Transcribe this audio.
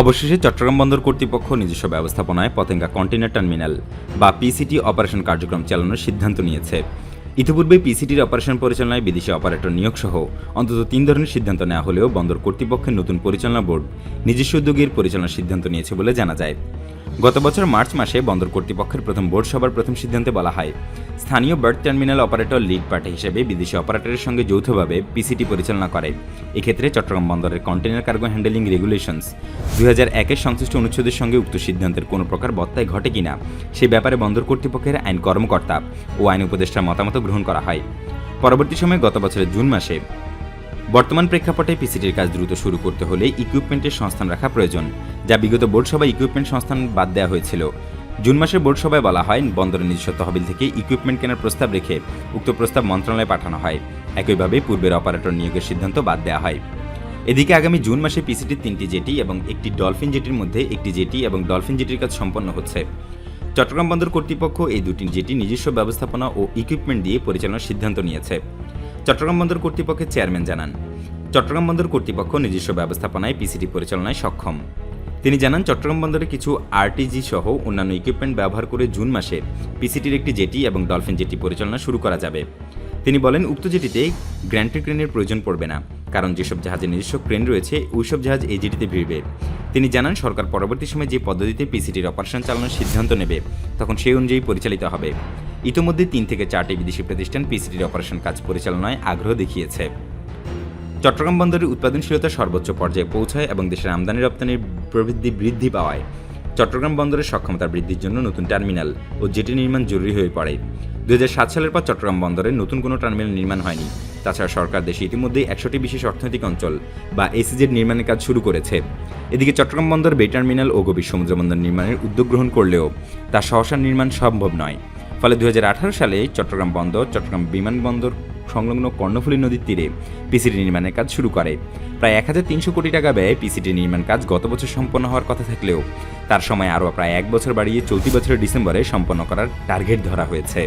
অবশেষে চট্টগ্রাম বন্দর কর্তৃপক্ষ নিজস্ব ব্যবস্থাপনায় পতেঙ্গা কন্টেনার টার্মিনাল বা পিসিটি অপারেশন কার্যক্রম চালানোর সিদ্ধান্ত নিয়েছে। ইতিপূর্বে পিসিটির অপারেশন পরিচালনায় বিদেশি অপারেটর নিয়োগ সহ অন্তত তিন ধরনের সিদ্ধান্ত নেওয়া হলেও বন্দর কর্তৃপক্ষের নতুন পরিচালনা বোর্ড নিজস্ব উদ্যোগের পরিচালনার সিদ্ধান্ত নিয়েছে বলে জানা যায়। গত বছর মার্চ মাসে বন্দর কর্তৃপক্ষের প্রথম বোর্ড সভার প্রথম সিদ্ধান্তে বলা হয়, স্থানীয় berth terminal operator lead party হিসেবে বিদেশি অপারেটরের সঙ্গে যৌথভাবে পিসিটি পরিচালনা করে। এক্ষেত্রে চট্টগ্রাম বন্দরের কন্টেনার কার্গো হ্যান্ডেলিং রেগুলেশনস দুই হাজার একের সংশ্লিষ্ট অনুচ্ছেদের সঙ্গে উক্ত সিদ্ধান্তের কোনো প্রকার বত্তায় ঘটে কিনা, সে ব্যাপারে বন্দর কর্তৃপক্ষের আইন কর্মকর্তা ও আইন উপদেষ্টার মতামত গ্রহণ করা হয়। পরবর্তী সময়ে গত বছরের জুন মাসে বর্তমান প্রেক্ষাপটে পিসিটির কাজ দ্রুত শুরু করতে হলে ইকুইপমেন্টের সংস্থান রাখা প্রয়োজন। যা বিগত বোর্ড সভায় ইকুইপমেন্ট সংস্থান বাদ দেওয়া হয়েছিল। জুন মাসের বোর্ড সভায় বলা হয়, বন্দরের নিজস্ব তহবিল থেকে ইকুইপমেন্ট কেনার প্রস্তাব রেখে উক্ত প্রস্তাব মন্ত্রণালয়ে পাঠানো হয়। একইভাবে পূর্বের অপারেটর নিয়োগের সিদ্ধান্ত বাদ দেওয়া হয়। এদিকে আগামী জুন মাসে পিসিটির তিনটি জেটি এবং একটি ডলফিন জেটির মধ্যে একটি জেটি এবং ডলফিন জেটির কাজ সম্পন্ন হচ্ছে। চট্টগ্রাম বন্দর কর্তৃপক্ষ এই দুটি জেটি নিজস্ব ব্যবস্থাপনা ও ইকুইপমেন্ট দিয়ে পরিচালনার সিদ্ধান্ত নিয়েছে। চট্টগ্রাম বন্দর কর্তৃপক্ষের চেয়ারম্যান জানান, চট্টগ্রাম বন্দর কর্তৃপক্ষ নিজস্ব ব্যবস্থাপনায় পিসিটি পরিচালনায় সক্ষম। তিনি জানান, চট্টগ্রাম বন্দরে কিছু আরটিজি সহ অন্যান্য ইকুইপমেন্ট ব্যবহার করে জুন মাসে পিসিটির একটি জেটি এবং ডলফিন জেটি পরিচালনা শুরু করা যাবে। তিনি বলেন, উক্ত জেটিতে গ্র্যান্টেড ক্রেনের প্রয়োজন পড়বে না, কারণ যেসব জাহাজের নিজস্ব ক্রেন রয়েছে, ওইসব জাহাজ এই জেটিতে ভিড়বে। তিনি জানান, সরকার পরবর্তী সময়ে যে পদ্ধতিতে পিসিটির অপারেশন চালানোর সিদ্ধান্ত নেবে, তখন সেই অনুযায়ী পরিচালিত হবে। ইতোমধ্যে তিন থেকে চারটি বিদেশি প্রতিষ্ঠান পিসিটির অপারেশন কাজ পরিচালনায় আগ্রহ দেখিয়েছে। চট্টগ্রাম বন্দরের উৎপাদনশীলতা সর্বোচ্চ পর্যায়ে পৌঁছায় এবং দেশের আমদানি রপ্তানির প্রবৃদ্ধি বৃদ্ধি পাওয়ায়। চট্টগ্রাম বন্দরের সক্ষমতা বৃদ্ধির জন্য নতুন টার্মিনাল ও জেটি নির্মাণ জরুরি হয়ে পড়ে। দু হাজার সাত সালের পর চট্টগ্রাম বন্দরে নতুন কোনো টার্মিনাল নির্মাণ হয়নি। তাছাড়া সরকার দেশে ইতিমধ্যেই একশোটি বিশেষ অর্থনৈতিক অঞ্চল বা এসিজেড নির্মাণের কাজ শুরু করেছে। এদিকে চট্টগ্রাম বন্দর বে টার্মিনাল ও গভীর সমুদ্র বন্দর নির্মাণের উদ্যোগ গ্রহণ করলেও তা সহসা নির্মাণ সম্ভব নয়। ফলে দু হাজার আঠারো সালে চট্টগ্রাম বন্দর, চট্টগ্রাম বিমানবন্দর সংলগ্ন কর্ণফুলী নদীর তীরে পিসিটি নির্মাণের কাজ শুরু করে। প্রায় এক হাজার তিনশো কোটি টাকা ব্যয়ে পিসিটি নির্মাণ কাজ গত বছর সম্পন্ন হওয়ার কথা থাকলেও তার সময় আরও প্রায় এক বছর বাড়িয়ে চলতি বছরের ডিসেম্বরে সম্পন্ন করার টার্গেট ধরা হয়েছে।